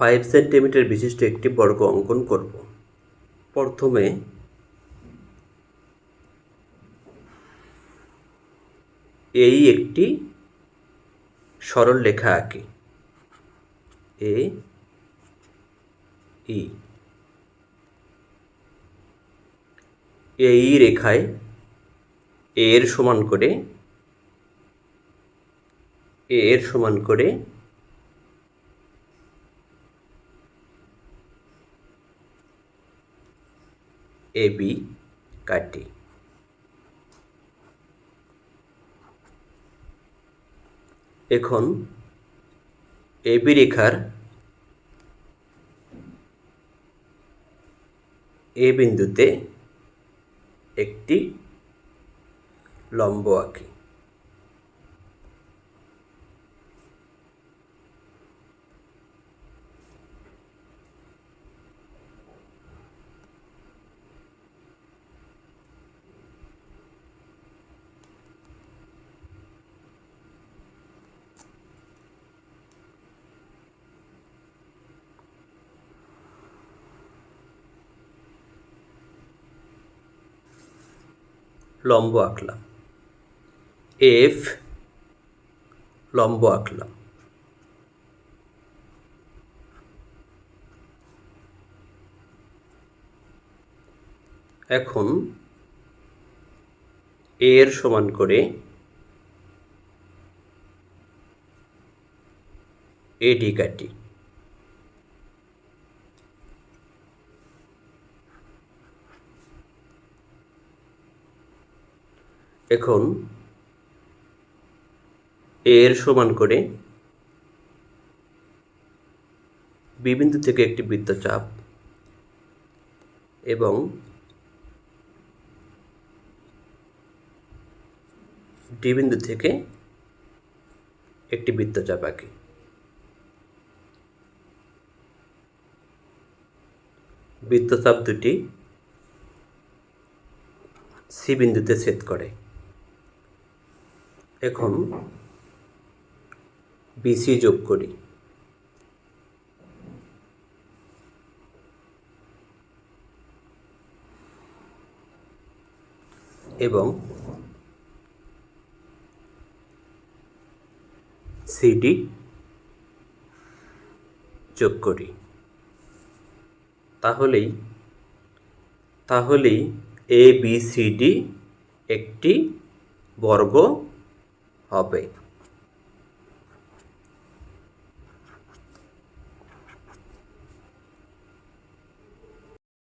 Five centimetre বিশিষ্ট একটি বর্গ অঙ্কন করব। প্রথমে এই একটি সরল লেখা আঁকি। এ, ই। এই রেখায় এর সমান করে এর সমান করে এ কাটি এখন এবি রেখার এ বিন্দুতে একটি লম্ব আঁকি। লম্ব আঁকলাম। এফ লম্ব আঁকলাম। এখন এর সমান করে এডি কাটি। এখন এর সমান করে বিবিন্দু থেকে একটি বৃত্তচাপ এবং ডি বিন্দু থেকে একটি বৃত্তচাপ আঁকি। বৃত্তচাপ দুটি সি বিন্দুতে ছেদ করে। এখন বিসি যোগ করি। এবং সিডি যোগ করি। তাহলেই তাহলেই এ বি সি ডি একটি বর্গ 啊北